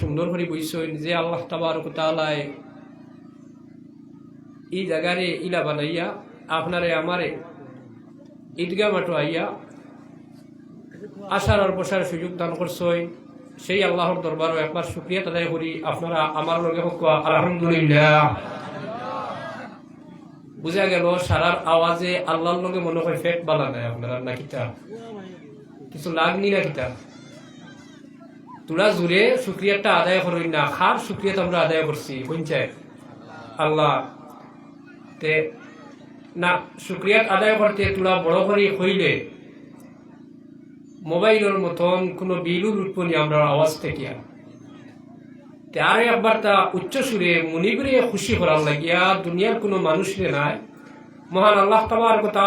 সুন্দর করে বুঝছেন যে আল্লাহ তাবার তালায় এই জায়গারে ইলা বানাইয়া, আপনারে আমারে ঈদগা মাটো আইয়া আসার আর বসার সুযোগ দান করছই সেই আল্লাহর দরবারও একবার শুক্রিয়া তাদাই করি। আপনারা আমার লগে হোক, আলহামদুলিল্লাহ। বুঝা গেল সারার আওয়াজে আল্লাহর লগে মনে হয় ফেট বালা নাই আপনারা না কিতা? কিছু লাগনি না কিতা? তোরা জুড়ে শুক্রিয়াটা আদায় করি না, খার শুক্রিয়াটা আমরা আদায় করছি পঞ্চায়েত আল্লাহ, তে, না শুক্রিয়াত আদায় করতে তোরা বড় করে হইলে মোবাইলের মতন কোনো বিলুর উৎপন্নি আমরা আওয়াজ থেকে তে একবার তা উচ্চ সুরে মনিবরে খুশি করার লাগিয়া দুনিয়ার কোনো মানুষরে নাই, মহান আল্লাহ তাবার কথা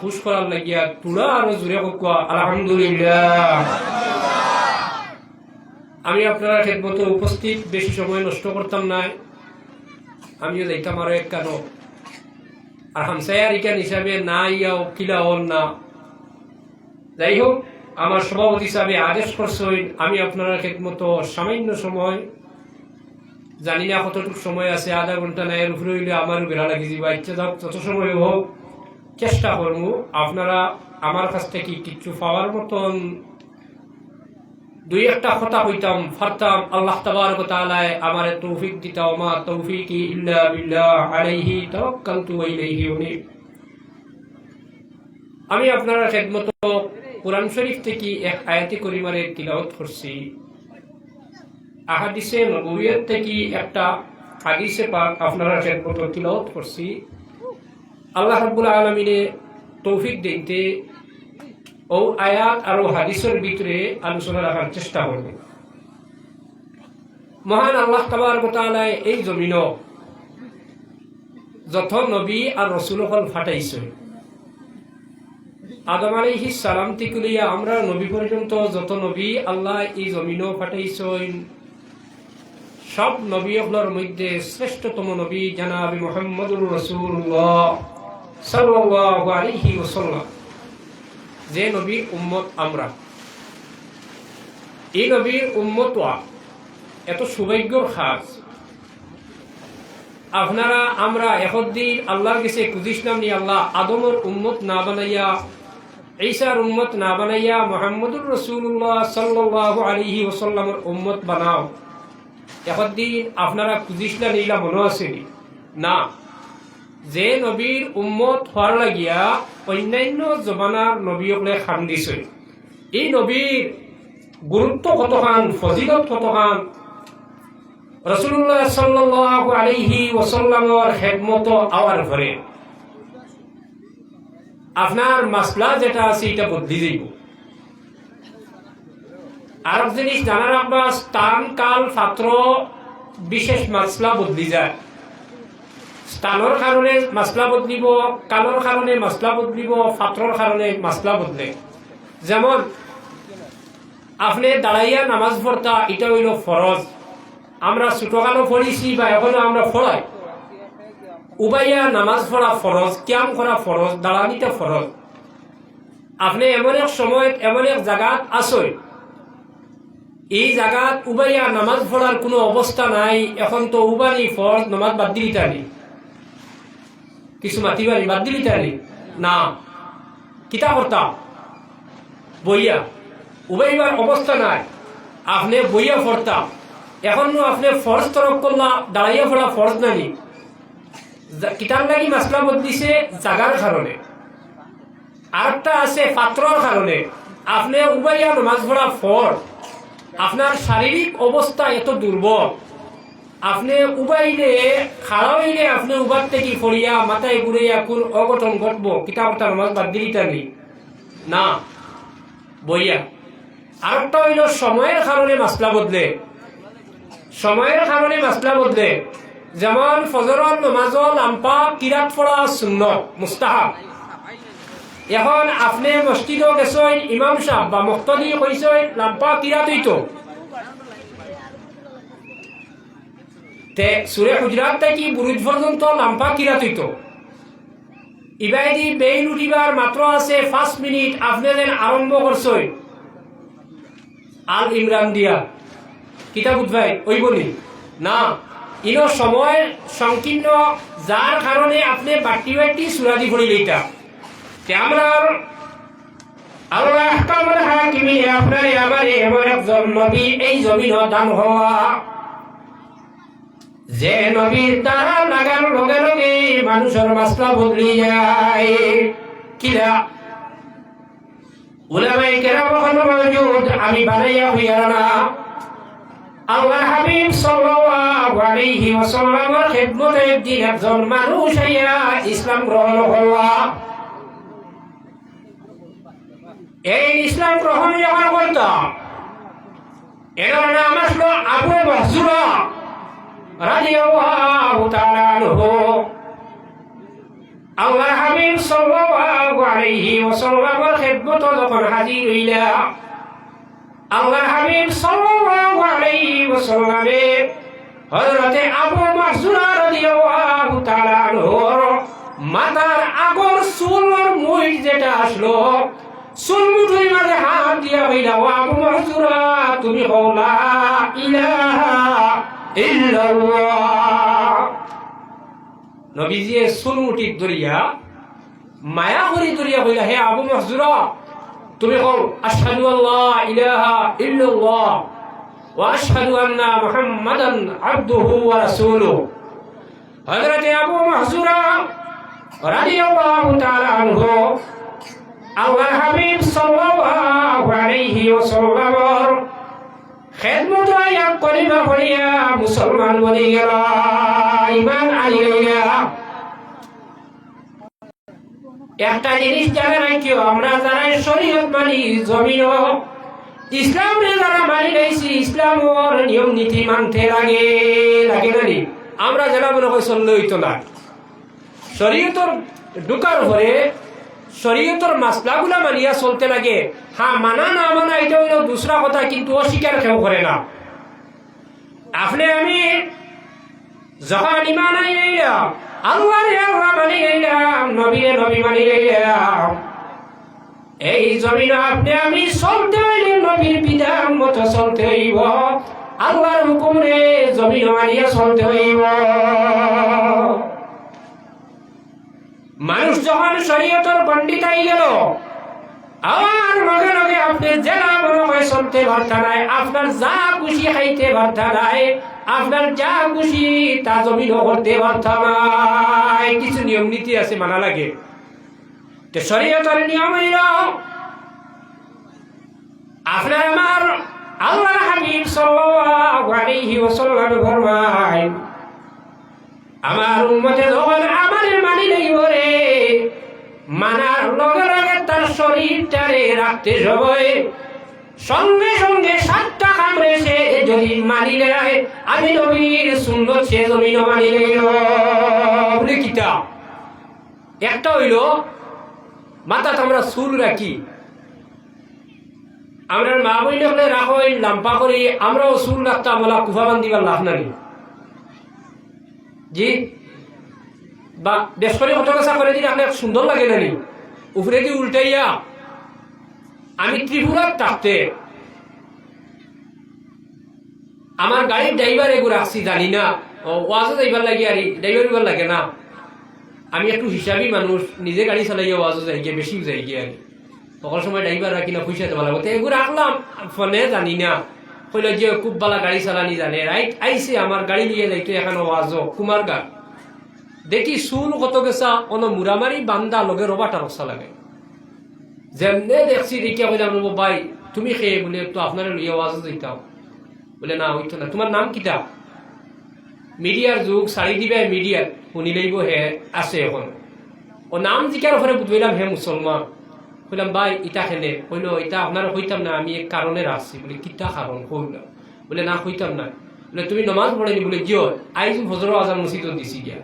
খুশ করার লাগিয়া তোরা আরও জুড়ে কোয়া আলহামদুলিল্লাহ। আমি আপনারা ঠিকমতো উপস্থিত, বেশি সময় নষ্ট করতাম না। আমিও যাইতাম আরও এক কানো। আর হামসায়ার ইকান হিসাবে না ইয়া কিলা হল না। যাই হোক আমার সভাপতি হিসাবে আদেশ করছেন, আমি আপনারা ঠিকমতো সামান্য সময়, জানি না কতটুকু সময় আছে, আধা ঘণ্টা নায়ের উপরে হইলে আমারও বেড়া লাগি যাবা ইচ্ছা যাক, যত সময় হোক, চেষ্টা করব। আপনারা আমার কাছ থেকে কিছু পাওয়ার মতন দুই একটা কথা কইতাম, ফারতাম, আল্লাহ তাবারক তাআলায় আমারে তৌফিক দিতা ওমা তৌফিকি ইল্লা বিল্লাহ আলাইহি তাওয়াক্কালতু ওয়া ইলাইহি উনীব। আমি আপনারা খেদমত কোরআন শরীফ থেকে এক আয়াতি করিমারে তিলাওয়াত করছি। আহাদিসে নবুয়ত থেকে একটা হাদিসে পাক আপনারা খেদমত তিলাওয়াত করছি। আল্লাহ রাব্বুল আলামিনে তৌফিক দিতে ও আয়াত আর হাদিসের ভিতরে আলোচনা রাখার চেষ্টা করবে। মহান আল্লাহ তাবার তালায় এই জমিন যত নবী আর রসুল হল ফাটাইছে। আদম সালাম আমরা নবী পর্যন্ত যত নবী আল্লাহ এই জমিন ফাটাইছেন। সব নবী হলর মধ্যে শ্রেষ্ঠতম নবী জানাবি মোহাম্মদুর রসুল্লাহ সাল্লাল্লাহু আলাইহি ওয়াসাল্লাম। যে নবীর উম্মত আমরা। এই নবীর উম্মত এত সৌভাগ্যর খাস আপনারা, আমরা একদিন আল্লাহর কাছে খুঁজিছিলাম নি আল্লাহ আদমর উম্মত না বানাইয়া, ঈসার উম্মত না বানাইয়া মোহাম্মদুর রসুল্লাহ সাল্লাহ আলিহি ওসাল্লামর উম্মত বানাও। একদিন আপনারা খুঁজিছিলেন এইলা মনে আসেনি না। যে নবীর উম্মত হওয়ার লাগিয়া অন্যান্য জমানার নবীসকলে খান দিছে এই নবীর গুরুত্ব কতখান ফজিলত কতখান রসুল্লাহ সাল্লাহ আলিহি ওসাল্লামর হেদমত আওয়ার ঘরে আপনার মাসলা যেটা আছে, এটা বদলি যাইব। আর জিনিস জানার আপনার স্থান কাল পাত্র বিশেষ মাসলা বদলি যায়। স্থানৰ কাৰণে মাছলা বদলিব কালৰ কাৰণে মাছলা বদলিব পাত্ৰৰ কাৰণে মাছলা বদলে যেমন, আপনি দাঁড়াইয়া নামাজ পড়তা এটা হইল ফরজ আমরা ছোটকালও পড়িছি বা এখনও আমরা পড়াই উবাইয়া নামাজ পড়া ফরজ ক্যাম করা ফরজ দাঁড়ানিটা ফরজ আপনি এমন এক সময় এমন এক জায়গাত আসই এই জায়গাত উবাইয়া নামাজ পড়ার কোনো অবস্থা নাই, এখন তো উবানি ফরজ নামাজ বাদ দিলি তারি কিছু মাতিবারি বাদ দিলি তারি না। কিতা করতাম বইয়া উবাইবার অবস্থা নাই। আপনি বইয়া পড়তাম এখন আপনি ফরজ তরফ করলা, দাঁড়াইয়া পড়া ফরজ নানি কিতাব লাগি মাসলা বদলিছে জাগার কারণে আরেকটা আছে পাত্রর কারণে আপনি উবাইয়া নামাজ পড়া ফর আপনার শারীরিক অবস্থা এত দুর্বল। আপনি উবাইলে খাড়াইলে আপনি উবার থেকে ফরিয়া মাথায় ঘুরিয়া কোন অঘটন ঘটবো? কিতাবটা নামাজ বাদ দিলিটা নেই। না, বইয়া। আরেকটা হইল, সময়ের কারণে মাসলা বদলে। সময়ের কারণে মাসলা বদলে। যেমন ফজরত নমাজল লাম্পা কিরাত পড়া শূন্য মুস্তাহাব। এখন আপনি মসজিদ গেছেন ইমাম সাহ বা মুক্তদি কইছেন লাম্পা কিরাত হইতো। তে সুরে গুজরাট থেকে বুরুজ পর্যন্ত লাম্পা কিরাত হইতো ইবাইদি বেইল উঠিবার মাত্র আছে পাঁচ মিনিট আপনি যেন আরম্ভ করছেন আল ইমরান দিয়া। কিতা বুঝবাই ওই বলি। না, ইনো সময় সংকীর্ণ যার কারণে আপনি বাটি বাটি সুরাদি করিলে এটা তে আমরা হাকিমি আপনার আমার এমন একজন নবী এই জমিন দান হওয়া যে নবীর দ্বারা লাগার লগে লগে মানুষের মাসলা বদলি যায়। কিরা উলামাই কেরাম ওখানে মজুদ আমি বানাইয়া হইয়া না। আল্লাহ হাবিব সাল্লাল্লাহু আলাইহি ওয়াসাল্লামের খিদমতে একদিন একজন মানুষ ইসলাম গ্রহণ করলা। এই ইসলাম গ্রহণ যখন এটার নাম আসলো আবু রাদিয়াল্লাহু তাআলা আনহু। আল্লাহ হাবিব সাল্লাল্লাহু আলাইহি ওয়াসাল্লামের খিদমতে যখন হাজির হইলা, আল্লাহ হাবিব সাল্লাল্লাহু আলাইহি ওয়াসাল্লামের হযরতে আবু মাহজুরা রাদিয়াল্লাহু তাআলা আনহুর মাথার আগর চুলের মুই যেটা আসলো, চুল মুঠুই মাঝে হাত দিয়া হইলা আবু মাহজুরা তুমি হওলা ইলাহা নবীজিয়ে চুল মুঠিত ধরিয়া মায়া করি ধরিয়া হইলা হে আবু মাহজুরা তুমি কও, আশহাদু আল্লাহ ইলাহা ইল্লাল্লাহ ওয়া আশহাদু আন্না মুহাম্মাদান আবদুহু ওয়া রাসূলুহু। হযরত আবু মাহজুরা রাদিয়াল্লাহু তাআলা আনহু আল্লাহ হাবিব সাল্লাল্লাহু আলাইহি ওয়াসাল্লামর খেদমত আয়া কলিমা মুসলমান গেল। ইমান আনিয়া একটা জিনিস জানা আমরা যারা শরীয়ত মানি, জমিন ইসলাম যারা মানি রয়েছি ইসলাম ওর নিয়ম নীতি মানতে লাগে। লাগে না নি? আমরা যারা মনে হয় চললে না। শরীয়তর ঢুকার পরে শরীয়তর মাসলাগুলা মানিয়া চলতে লাগে। হ্যাঁ মানা না মানা এটা হইল দুসরা কথা, কিন্তু অস্বীকার কেউ করে না। আপনি আমি যখন ইমান আনি গেলাম আল্লাহ আল্লাহ মানি গেলাম নবীরে নবী মানি গেলাম এই জমিন আপনি আমি চলতে হইলে নবীর বিধান মতো চলতে হইব। আল্লাহর হুকুম রে জমিন মানিয়া চলতে হইব। মানুষ যখন শরীয়তর পণ্ডিত আই গেল আমার লগে লগে আপনি জেলা মনে হয় চলতে পারতা নাই আপনার যা খুশি খাইতে পারতা নাই আপনার যা খুশি তা জমিন করতে পারতা নাই কিছু নিয়ম নীতি আছে, মানা লাগে। তো শরীয়তের নিয়ম হইল, আপনার আমার আল্লাহ হাবিব সাল্লাল্লাহু আলাইহি ওয়াসাল্লাম ফরমায়, আমার উম্মতে যখন মানার লগে লগে তার শরীরটারে রাখতে সবাই সঙ্গে সঙ্গে সাতটা কামড়ে সে যদি মানি নেয় আমি নবীর সুন্দর সে জমিন মানি বলে কিতা একটা হইল মাথাতে আমরা চুল রাখি আমরা মা বই হলে রাখো লাম্পা করি আমরাও চুল রাখতাম ওলা কুফা বান্ধিবার লাভ নানি জি? বা দেশ করে কত কাছা করে দিলে আপনার সুন্দর লাগে নানি উপরে দি উল্টাইয়া আমি ত্রিপুরার থাকতে আমার গাড়ির ড্রাইভার এগুলো রাখছি জানি না? ওয়াজও যাইবার লাগে আর ড্রাইভার লাগে না? আমি একটু হিসাবই মানুষ নিজে গাড়ি চালাইয়া ওয়াজও যাই গিয়ে বেশিও যাই গিয়ে আর সকল সময় ড্রাইভার রাখি না পয়সা দেওয়া লাগবে। এগুলো রাখলাম ফোনে জানি না। কইল যে, খুব বালা গাড়ি চালানি জানে। রাইট আইসে আমার গাড়ি নিয়ে যাইতো এখানে ওয়াজও কুমার গা দেখি চুল কত গেছা, অন মুরামারি বান্দা লগে রবাটা রসা লাগে। যেমনে দেখছি দেখিয়া কইলাম ভাই তুমি খেয়ে বলে, তো আপনার লিয়ে ওয়াজও দিতাম বলে, না হইতো না। তোমার নাম কিতা? মিডিয়ার যুগ শাড়ি দিবে মিডিয়ার শুনিলেইব হে, আছে এখন। ও নাম জিকার ওখানে বুঝলাম হে মুসলমান কইলাম ভাই ইটা খেলে কইলো ইটা আপনার হইতাম না, আমি এক কারণে আসছি বলে, কিতা কারণ কইলাম। বলে, না হইতাম না। বলে, তুমি নমাজ পড়েনি বলে জিও আইজ ফজর আজান মসজিদ দিছি গিয়া